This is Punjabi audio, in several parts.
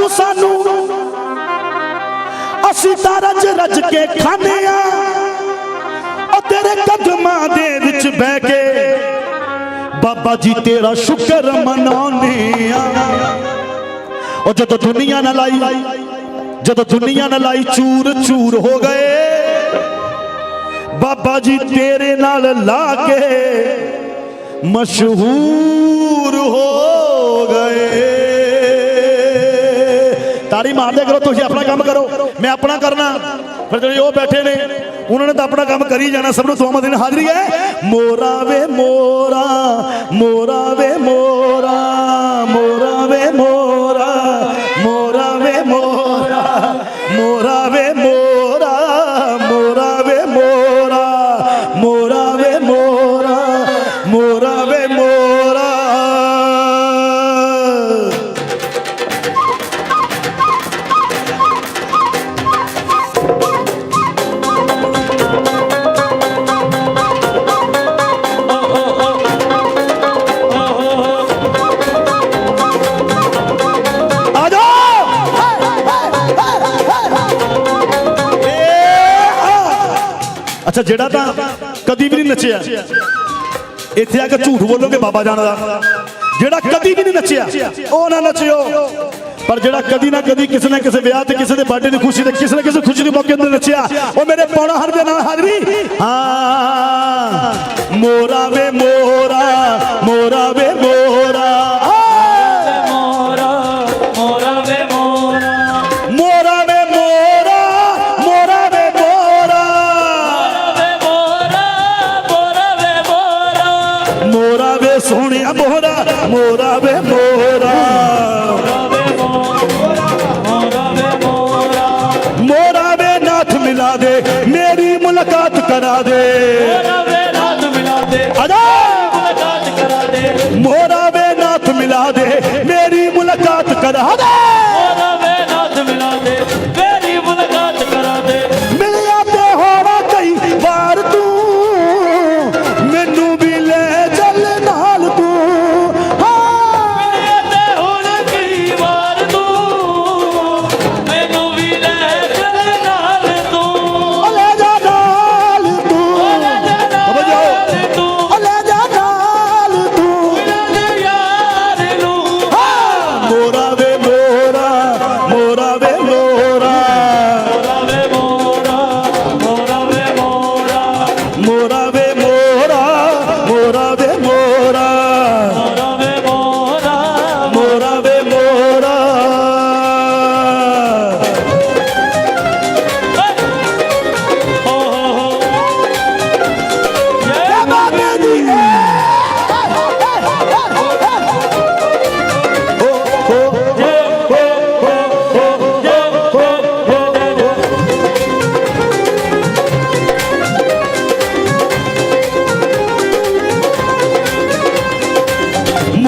ਤੂੰ ਸਾਨੂੰ। ਅਸੀਂ ਤਾਂ ਰਜ ਰਜ ਕੇ ਖਾਂਦੇ ਆ। ਉਹ ਤੇਰੇ ਕਦਮਾਂ ਦੇ ਵਿੱਚ ਬਹਿ ਕੇ ਬਾਬਾ ਜੀ ਤੇਰਾ ਸ਼ੁਕਰ ਮਨਾਉਂਦੇ ਆ। ਉਹ ਜਦੋਂ ਦੁਨੀਆ ਨਾ ਲਾਈ, ਜਦੋਂ ਦੁਨੀਆ ਨਾ ਲਾਈ ਚੂਰ ਚੂਰ ਹੋ ਗਏ, ਬਾਬਾ ਜੀ ਤੇਰੇ ਨਾਲ ਲਾ ਕੇ ਮਸ਼ਹੂਰ ਹੋ ਗਏ। ਤਾੜੀ ਮਾਰਦੇ ਕਰੋ, ਤੁਸੀਂ ਆਪਣਾ ਕੰਮ ਕਰੋ। ਮੈਂ ਆਪਣਾ ਕਰਨਾ। ਫਿਰ ਜਿਹੜੇ ਉਹ ਬੈਠੇ ਨੇ, ਉਹਨਾਂ ਨੇ ਤਾਂ ਆਪਣਾ ਕੰਮ ਕਰੀ ਜਾਣਾ, ਸਭ ਨੂੰ ਦੁਆਵਾਂ ਦੇਣ। ਹਾਜ਼ਰੀ ਹੈ? ਮੋਰਾ ਵੇ ਮੋਰਾ ਮੋਰਾ ਵੇ ਮੋਰਾ ਮੋਰਾ ਮੋਰਾ ਜਿਹੜਾ ਤਾਂ ਕਦੀ ਵੀ ਨਹੀਂ ਨੱਚਿਆ। ਇੱਥੇ ਆ ਕੇ ਝੂਠ ਬੋਲੋਗੇ ਬਾਬਾ ਜਾਣਦਾ ਜਿਹੜਾ ਕਦੀ ਵੀ ਨਹੀਂ ਨੱਚਿਆ, ਉਹ ਨਾ ਨੱਚਿਓ। ਪਰ ਜਿਹੜਾ ਕਦੀ ਨਾ ਕਦੀ ਕਿਸੇ ਨਾ ਕਿਸੇ ਵਿਆਹ ਤੇ ਕਿਸੇ ਦੇ ਬਰਥਡੇ ਦੀ ਖੁਸ਼ੀ ਤੇ ਕਿਸੇ ਨਾ ਕਿਸੇ ਖੁਸ਼ੀ ਦੇ ਮੌਕੇ ਤੇ ਨੱਚਿਆ, ਉਹ ਮੇਰੇ ਪੌਣਾ ਹਰ ਦੇ ਨਾਲ ਹਾਜ਼ਰੀ। ਹਾਂ। ਮੋਰਾ ਵੇ ਮੋਰਾ ਮੋਰਾ ਵੇ ਮੋਰਾ ਮੋਰਾ। ਵੇ ਮੋਰਾ ਮੋਰਾ ਵੇ ਨਾਥ ਮਿਲਾ ਦੇ ਮੇਰੀ ਮੁਲਾਕਾਤ ਕਰਾ ਦੇ। ਮੋਰਾ ਵੇ ਨਾਥ ਮਿਲਾ ਦੇ। ਆਜਾ ਮੁਲਾਕਾਤ ਕਰਾ ਦੇ ਮੋਰਾ ਵੇ ਨਾਥ ਮਿਲਾ ਦੇ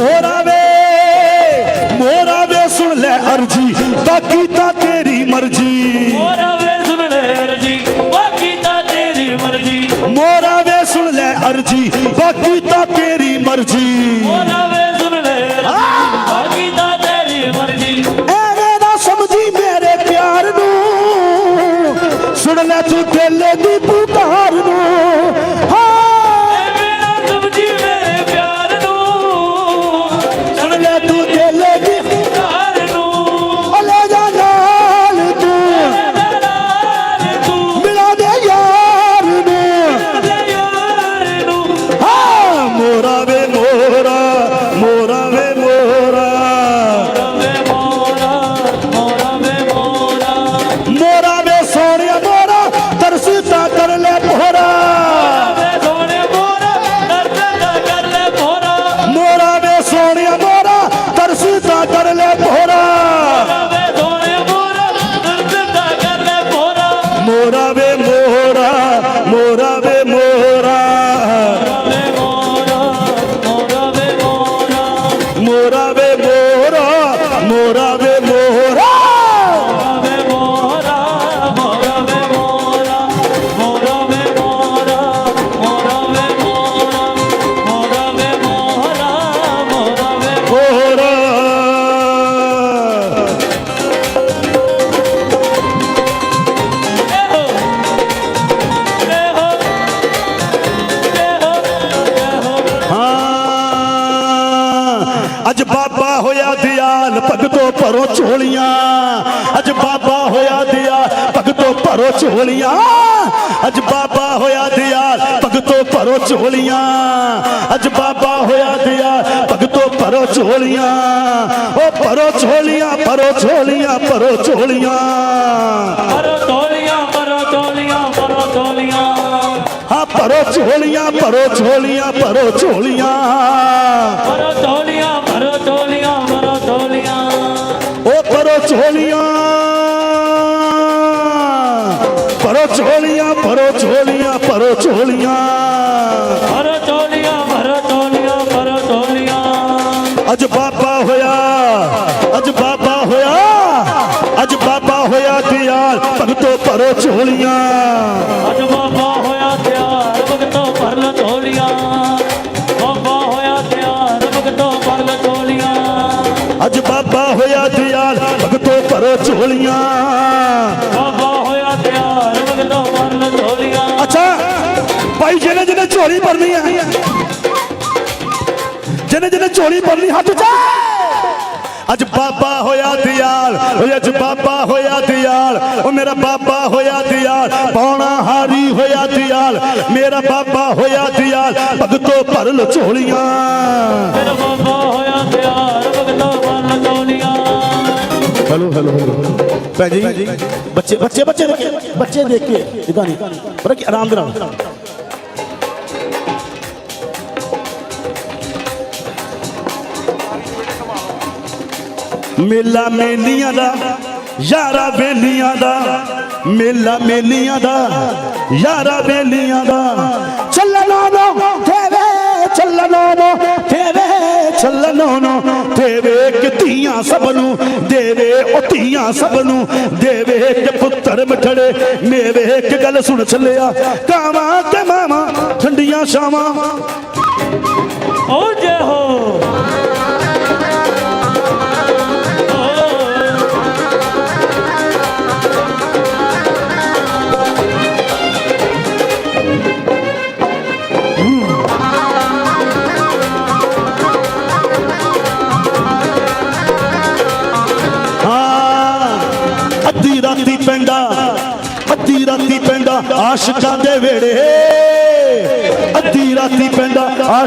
ਮੋਰਾ ਵੇ ਮੋਰਾ ਵੇ ਸੁਣ ਲੈ ਅਰਜੀ ਬਾਕੀ ਤਾਂ ਤੇਰੀ ਮਰਜ਼ੀ। ਮੋਰਾ ਵੇ ਸੁਣ ਲੈ ਅਰਜੀ ਬਾਕੀ ਤਾਂ ਤੇਰੀ ਮਰਜ਼ੀ। ਮੋਰਾ ਵੇ ਸੁਣ ਲੈ ਅਰਜੀ ਬਾਕੀ ਤਾਂ ਤੇਰੀ ਮਰਜ਼ੀ। ਭਰੋ ਝੋਲੀਆਂ। ਅੱਜ ਬਾਬਾ ਹੋਇਆ ਦਿਆਲ ਭਗਤੋ ਭਰੋ ਝੋਲੀਆਂ। ਅੱਜ ਬਾਬਾ ਹੋਇਆ ਦਿਆਲ ਭਗਤੋ ਭਰੋ ਝੋਲੀਆਂ। ਉਹ ਭਰੋ ਝੋਲੀਆਂ ਭਰੋ ਝੋਲੀਆਂ ਭਰੋ ਝੋਲੀਆਂ। ਮਰੋ ਢੋਲੀਆਂ ਮਰੋ ਢੋਲੀਆਂ ਮਰੋ ਢੋਲੀਆਂ ਹਾਂ ਭਰੋ ਝੋਲੀਆਂ ਭਰੋ ਝੋਲੀਆਂ ਭਰੋ ਝੋਲੀਆਂ। ਢੋਲੀਆਂ ਮਰੋ ਢੋਲੀਆਂ ਉਹ ਭਰੋ ਝੋਲੀਆਂ। ਭਰੋ ਝੋਲੀਆਂ ਭਰੋ ਝੋਲੀਆਂ। ਭਰੋ ਝੋਲੀਆਂ ਮਰੋ ਢੋਲੀਆਂ ਮਰੋ ਢੋਲੀਆਂ ਮਰੋ ਢੋਲੀਆਂ ਅੱਜ ਬਾਬਾ ਹੋਇਆ ਅੱਜ ਬਾਬਾ ਹੋਇਆ ਅੱਜ ਬਾਬਾ ਹੋਇਆ ਦਿਆਲ ਭਗਤੋ ਭਰੋ ਝੋਲੀਆਂ। ਅੱਜ ਬਾਬਾ ਹੋਇਆ ਤਿਆਰ ਭਗਤੋ ਭਰ ਲ ਢੋਲੀਆਂ ਬਾਬਾ ਹੋਇਆ ਤਿਆਰ ਭਗਤੋ ਭਰ ਲ ਢੋਲੀਆਂ ਅੱਜ ਬਾਬਾ ਹੋਇਆ ਦਿਆਲ ਭਗਤੋ ਭਰੋ ਝੋਲੀਆਂ। ਝੋਲੀ ਭਰਨੀ ਹੈ ਜਿਹਨੇ ਜਿਹਨੇ ਝੋਲੀ ਭਰਨੀ ਹੱਥ ਚ ਅੱਜ ਬਾਬਾ ਹੋਇਆ ਦਿਆਲ ਓਏ ਅੱਜ ਬਾਬਾ ਹੋਇਆ ਦਿਆਲ ਓ ਮੇਰਾ ਬਾਬਾ ਹੋਇਆ ਦਿਆਲ ਪੌਣਾ ਹਾਰੀ ਹੋਇਆ ਦਿਆਲ ਮੇਰਾ ਬਾਬਾ ਹੋਇਆ ਦਿਆਲ ਭਗਤੋ ਭਰ ਲੋ ਝੋਲੀਆਂ। ਮੇਰਾ ਬਾਬਾ ਹੋਇਆ ਤਿਆਰ ਭਗਤੋ ਭਰ ਲ ਢੋਲੀਆਂ ਹੈਲੋ ਹੈਲੋ ਹੈਲੋ। ਭੈ ਜੀ ਬੱਚੇ ਬੱਚੇ ਬੱਚੇ ਦੇਖ ਕੇ ਬੱਚੇ ਦੇਖ ਕੇ ਇਦਾਂ ਨਹੀਂ। ਪਰ ਕਿ ਆਰਾਮ ਦੇ ਨਾਲ। ਮੇਲਾ ਮੇਲੀਆਂ ਦਾ, ਯਾਰਾ ਵੇਲੀਆਂ ਦਾ, ਮੇਲਾ ਮੇਲੀਆਂ ਦਾ, ਯਾਰਾ ਵੇਲੀਆਂ ਦਾ। ਚੱਲਣੋ ਨੋ ਤੇਵੇ ਚੱਲਣੋ ਨੋ ਤੇਵੇ ਚੱਲਣੋ ਨੋ ਦੇਵੇ ਕਿ ਧੀਆਂ ਸਭ ਨੂੰ ਦੇਵੇ, ਉਹ ਧੀਆਂ ਸਭ ਨੂੰ ਦੇਵੇ ਕਿ ਪੁੱਤਰ ਮਠੜੇ। ਮੇਵੇ ਇੱਕ ਗੱਲ ਸੁਣ ਛੱਲਿਆ ਕਾਵਾਂ ਤੇ ਮਾਵਾਂ, ਠੰਡੀਆਂ ਛਾਵਾਂ।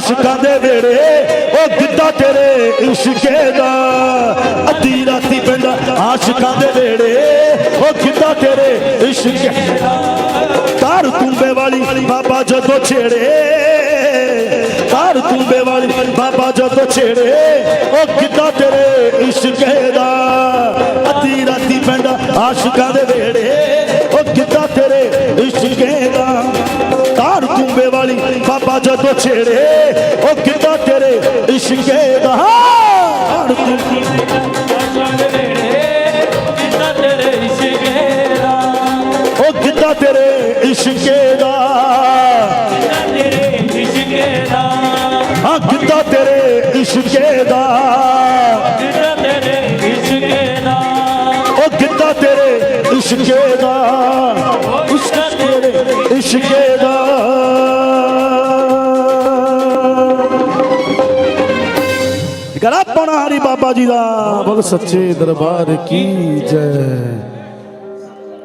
ਆਸ਼ਿਕਾਂ ਦੇ ਵੇੜੇ ਉਹ ਗਿੱਧਾ ਤੇਰੇ ਇਸ਼ਕੇ ਦਾ, ਅੱਧੀ ਰਾਤੀ ਪੈਂਦਾ ਆਸ਼ਿਕਾਂ ਦੇ ਵੇੜੇ ਉਹ ਗਿੱਧਾ ਤੇਰੇ ਇਸ਼ਕੇ ਦਾ ਤਾਰ ਤੁੰਬੇ ਵਾਲੀ ਬਾਬਾ ਜਦੋਂ ਛੇੜੇ, ਤਾਰ ਤੁੰਬੇ ਵਾਲੀ ਬਾਬਾ ਜਦੋਂ ਛੇੜੇ, ਉਹ ਗਿੱਧਾ ਤੇਰੇ ਇਸ਼ਕੇ ਦਾ, ਅੱਧੀ ਰਾਤੀ ਪੈਂਦਾ ਆਸ਼ਿਕਾਂ ਦੇ ਵੇੜੇ ਉਹ ਗਿੱਧਾ ਤੇਰੇ ਇਸ਼ਕੇ ਦਾ। ਬਾਬਾ ਜਦੋਂ ਛੇੜੇ ਉਹ ਗਿੱਧਾ ਤੇਰੇ ਇਸ਼ਕੇ ਦਾ ਤਾਰ ਤੁੰਬੇ ਆਸ਼ਾਂ ਦੇ ਵੇੜੇ ਕਿੰਨਾ ਤੇਰੇ ਇਸ਼ਕੇ ਦਾ ਉਹ ਗਿੱਧਾ ਤੇਰੇ ਇਸ਼ਕੇ ਦਾ ਕਿੰਨਾ ਤੇਰੇ ਇਸ਼ਕੇ ਦਾ ਹਾਂ ਗਿੱਧਾ ਤੇਰੇ ਇਸ਼ਕੇ ਦਾ ਕਿੰਨਾ ਤੇਰੇ ਇਸ਼ਕੇ ਦਾ ਉਹ ਗਿੱਧਾ ਤੇਰੇ ਇਸ਼ਕੇ ਦਾ ਇਸ਼ਕ ਦਾ ਗਰਾ ਪਣਾਰੀ ਬਾਬਾ ਜੀ ਦਾ। ਬਲ ਸੱਚੇ ਦਰਬਾਰ ਕੀ ਜੈ।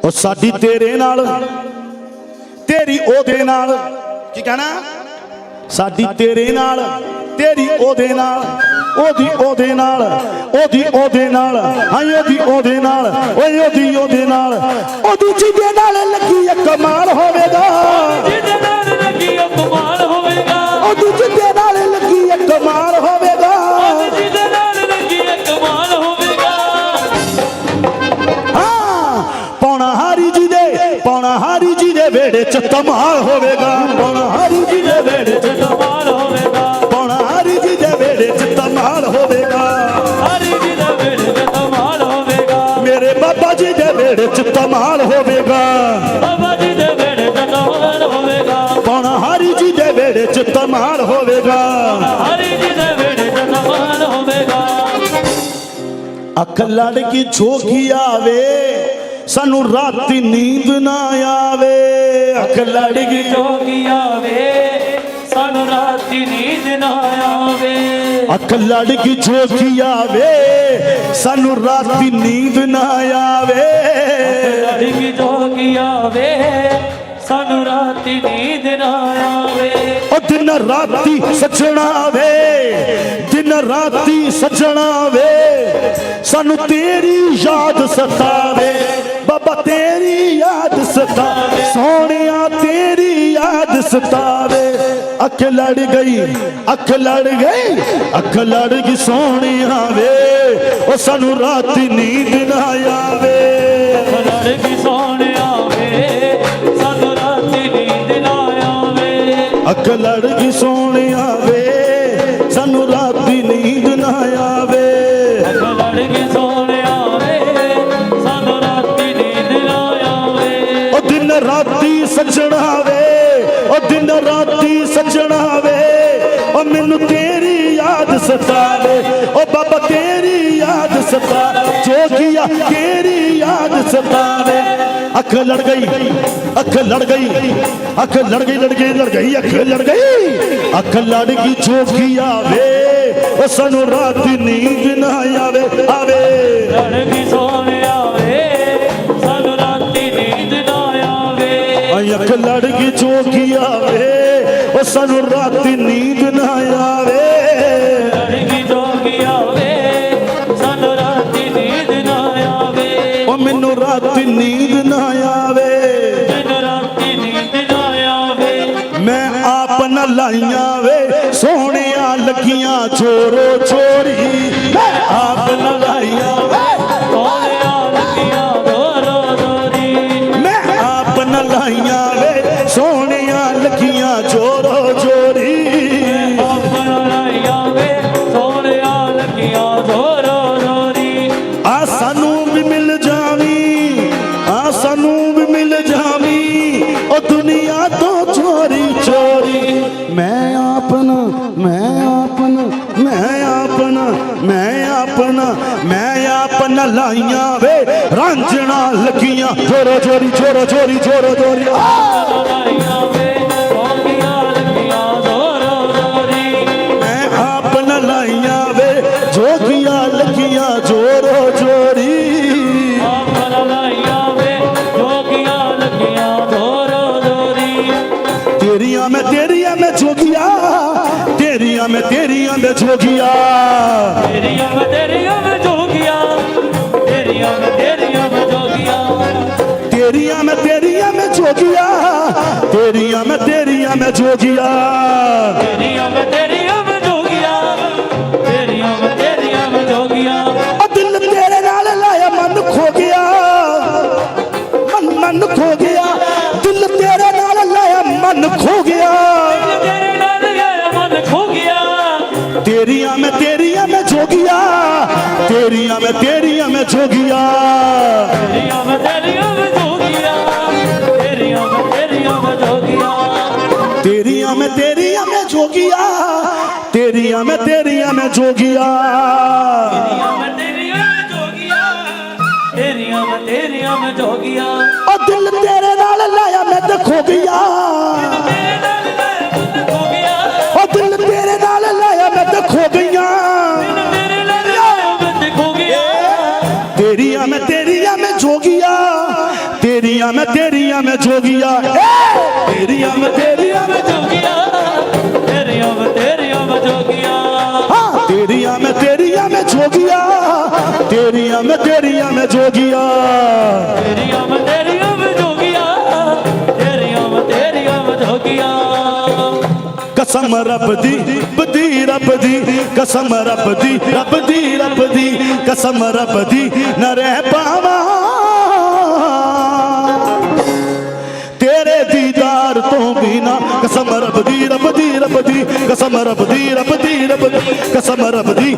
ਉਹ ਸਾਡੀ ਤੇਰੇ ਨਾਲ ਤੇਰੀ ਉਹਦੇ ਨਾਲ। ਕੀ ਕਹਿਣਾ? ਸਾਡੀ ਤੇਰੇ ਨਾਲ ਤੇਰੀ ਉਹਦੇ ਨਾਲ ਉਹਦੀ ਉਹਦੇ ਨਾਲ ਉਹਦੀ ਉਹਦੇ ਨਾਲ। ਹਾਂ ਉਹਦੀ ਉਹਦੇ ਨਾਲ ਓਏ ਉਹਦੀ ਉਹਦੇ ਨਾਲ। ਉਹਦੀ ਜਿਹਦੇ ਨਾਲ ਲੱਗੀ ਇੱਕ ਕਮਾਲ ਹੋਵੇਗਾ। ਜਿਹਦੇ ਨਾਲ ਚ ਧਮਾਲ ਹੋਵੇਗਾ। ਪੌਣਾ ਹਾਰੀ ਜੀ ਦੇ ਵੇੜੇ ਚ ਕਮਾਲ ਹੋਵੇਗਾ। ਪੌਣਾ ਹਾਰੀ ਜੀ ਦੇ ਵੇੜੇ ਚ ਧਮਾਲ ਹੋਵੇਗਾ। ਹਰੀ ਜੀ ਦਾ ਵੇੜੇ ਤੇ ਕਮਾਲ ਹੋਵੇਗਾ। ਮੇਰੇ ਬਾਬਾ ਜੀ ਦੇ ਵੇੜੇ ਚ ਧਮਾਲ ਹੋਵੇਗਾ। ਬਾਬਾ ਜੀ ਦੇ ਵੇੜੇ ਤੇ ਕਮਾਲ ਹੋਵੇਗਾ। ਪੌਣਾ ਹਾਰੀ ਜੀ ਦੇ ਵੇੜੇ ਚ ਧਮਾਲ ਹੋਵੇਗਾ। ਹਰੀ ਜੀ ਦੇ ਵੇੜੇ ਤੇ ਕਮਾਲ ਹੋਵੇਗਾ। ਅੱਖ ਲੜ ਕੇ ਝੋਕੀ ਆਵੇ ਸਾਨੂੰ ਰਾਤੀ ਨੀਂਦ ਨਾ ਆਵੇ। ਅੱਖ ਲੜ ਕੇ ਜੋਗੀ ਆਵੇ ਸਾਨੂੰ ਰਾਤੀ ਨੀਂਦ ਨਾ ਆਵੇ। ਅੱਖ ਲੜ ਗਈ ਜੋਗੀਆ ਵੇ ਸਾਨੂੰ ਰਾਤੀ ਨੀਂਦ ਨਾ ਆਵੇ। ਲੜਕੀ ਜੋਗੀ ਆਵੇ ਸਾਨੂੰ ਰਾਤੀ ਨੀਂਦ ਨਾ ਆਵੇ। ਉਹ ਦਿਨ ਰਾਤੀ ਸੱਜਣਾ ਵੇ ਦਿਨ ਰਾਤੀ ਸੱਜਣਾ ਵੇ ਸਾਨੂੰ ਤੇਰੀ ਯਾਦ ਸਤਾਵੇ। ਬਾਬਾ ਤੇਰੀ ਯਾਦ ਸਤਾਵੇ ਸੋਹਣਿਆ ਤੇਰੀ ਯਾਦ ਸਤਾਵੇ। ਅੱਖ ਲੜ ਗਈ ਅੱਖ ਲੜ ਗਈ ਅੱਖ ਲੜ ਗਈ ਸੋਹਣਿਆ ਵੇ। ਉਹ ਸਾਨੂੰ ਰਾਤੀ ਨੀਂਦ ਨਾ ਆਵੇ। ਲੜਕੀ ਸੋਹਣਿਆ ਵੇ ਸਾਨੂੰ ਰਾਤੀ ਨੀਂਦ ਨਾ ਆਵੇ। ਅੱਖ ਲੜ ਗਈ ਸੋਹਣਿਆ ਵੇ। ਸਾਨੂੰ ਰਾਤੀ ਰਾਤੀ ਸੱਜਣਾ ਵੇ, ਉਹ ਮੈਨੂੰ ਤੇਰੀ ਯਾਦ ਸਤਾਵੇ। ਉਹ ਬਾਬਾ ਤੇਰੀ ਯਾਦ ਸਤਾ ਜੋਗੀਆ ਤੇਰੀ ਯਾਦ ਸਤਾਵੇ। ਅੱਖ ਲੜ ਗਈ, ਅੱਖ ਲੜ ਗਈ, ਅੱਖ ਲੜ ਗਈ ਲੜ ਗਈ ਲੜ ਗਈ, ਅੱਖ ਲੜ ਗਈ। ਅੱਖ ਲੜ ਗਈ ਜੋਗੀਆ ਵੇ, ਉਹ ਸਾਨੂੰ ਰਾਤੀ ਨੀਂਦ ਨਾ ਆਵੇ ਆਵੇ। ਲੜਕੀ ਸੋਹਣਿਆ ਵੇ ਸਾਨੂੰ ਰਾਤੀ ਨੀਂਦ ਨਾ ਆਵੇ। ਲੜਕੀ ਜੋਗੀ ਆਵੇ ਸਾਨੂੰ ਰਾਤੀ ਨੀਂਦ ਨਾ ਆਵੇ। ਉਹ ਮੈਨੂੰ ਰਾਤੀ ਨੀਂਦ ਨਾ ਆਵੇ। ਦਿਨ ਰਾਤੀ ਨੀਂਦ ਨਾ ਆਵੇ। ਮੈਂ ਆਪ ਨਾ ਲਾਈਆਂ ਵੇ ਸੋਹਣਿਆ ਲੱਗੀਆਂ ਚੋਰੋ ਚੋਰੀ। ਮੈਂ ਆਪ ਨਾ ਲਾਈਆਂ ਵੇ। ਸੋਹਣਿਆ ਲੱਗੀਆਂ ਮੈਂ ਆਪ ਨਾ ਲਾਈਆਂ ਵੇ ਸੋਹਣਿਆ ਆਪਣਾ ਮੈਂ ਆਪਣਾ ਮੈਂ ਆਪਣਾ ਮੈਂ ਆਪਣਾ ਮੈਂ ਆਪਣਾ ਲਾਈਆਂ ਵੇ, ਰਾਂਝਣਾ ਲੱਗੀਆਂ। ਜੋਰੋ ਛੋਰੀ ਜੋਰੋ ਛੋਰੀ ਜੋਰੋ ਛੋਰੀ ਆ ਤੇਰੀਆਂ ਮੈਂ ਤੇਰੀਆਂ ਮੈਂ ਜੋਗੀਆਂ ਤੇਰੀਆਂ ਮੈਂ ਤੇਰੀਆਂ ਮੈਂ ਜੋਗੀਆਂ ਤੇਰੀਆਂ ਮੈਂ ਤੇਰੀਆਂ ਮੈਂ ਜੋਗੀਆਂ ਤੇਰੀਆਂ ਮੈਂ ਤੇਰੀਆਂ ਮੈਂ ਜੋਗੀਆਂ ਤੇਰੀਆਂ ਮੈਂ ਤੇਰੀਆਂ ਮੈਂ ਜੋਗੀਆਂ ਤੇਰੀਆਂ ਮੈਂ ਤੇਰੀਆਂ ਮੈਂ ਜੋਗੀਆਂ ਤੇਰੀਆਂ ਮੈਂ ਤੇਰੀਆਂ ਤੇਰੀਆਂ ਮੈਂ ਤੇਰੀਆਂ ਮੈਂ ਜੋਗੀਆਂ ਤੇਰੀਆਂ ਮੈਂ ਤੇਰੀਆਂ ਮੈਂ ਜੋਗੀਆਂ ਤੇਰੀਆਂ ਮੈਂ ਤੇਰੀਆਂ ਮੈਂ ਜੋਗੀਆਂ ਤੇਰੀਆਂ ਮੈਂ ਤੇਰੀਆਂ ਮੈਂ ਜੋਗੀਆਂ ਤੇਰੀਆਂ ਮੈਂ ਤੇਰੀਆਂ ਮੈਂ ਜੋਗੀਆਂ ਤੇਰੀਆਂ ਮੈਂ ਤੇਰੀਆਂ ਮੈਂ ਜੋਗੀਆਂ ਜੋਗੀਆਂ! ਤੇਰੀਆਂ ਮੈਂ ਤੇਰੀਆਂ ਮੈਂ ਜੋਗੀਆਂ। ਤੇਰੀਆਂ ਮੈਂ ਤੇਰੀਆਂ ਮੈਂ ਜੋਗੀਆਂ। ਹਾਂ ਤੇਰੀਆਂ ਮੈਂ ਤੇਰੀਆਂ ਮੈਂ ਜੋਗੀਆਂ। ਤੇਰੀਆਂ ਮੈਂ ਤੇਰੀਆਂ ਮੈਂ ਜੋਗੀਆਂ। ਤੇਰੀਆਂ ਮੈਂ ਤੇਰੀਆਂ ਮੈਂ ਜੋਗੀਆਂ। ਤੇਰੀਆਂ ਮੈਂ ਤੇਰੀਆਂ ਮੈਂ ਜੋਗੀਆਂ। ਕਸਮ ਰੱਬ ਦੀ ਬਦੀ ਰੱਬ ਦੀ। ਕਸਮ ਰੱਬ ਦੀ ਰੱਬ ਦੀ ਰੱਬ ਦੀ। ਕਸਮ ਰੱਬ ਦੀ ਨਾ ਰਹਿ ਪਾਵਾਂ। رب دي رب قسم رب دي رب قسم رب دي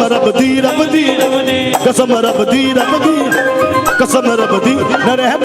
ਕਸਮ ਰੱਬ ਦੀ ਰੱਬ ਦੀ ਰੱਬ ਕਸਮ ਰੱਬ ਦੀ ਰੱਬ ਦੀ ਕਸਮ ਰੱਬ ਦੀ ਨਾ ਰਹਿ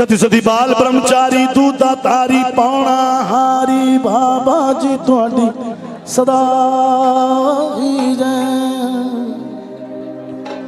ਜਤੀ ਸਦੀ ਬਾਲ ਬ੍ਰਹਮਚਾਰੀ ਦੂਤਾ ਤਾਰੀ ਪਾਉਣਾ ਹਾਰੀ ਬਾਬਾ ਜੀ ਤੁਹਾਡੀ ਸਦਾ ਹੀ ਜੈ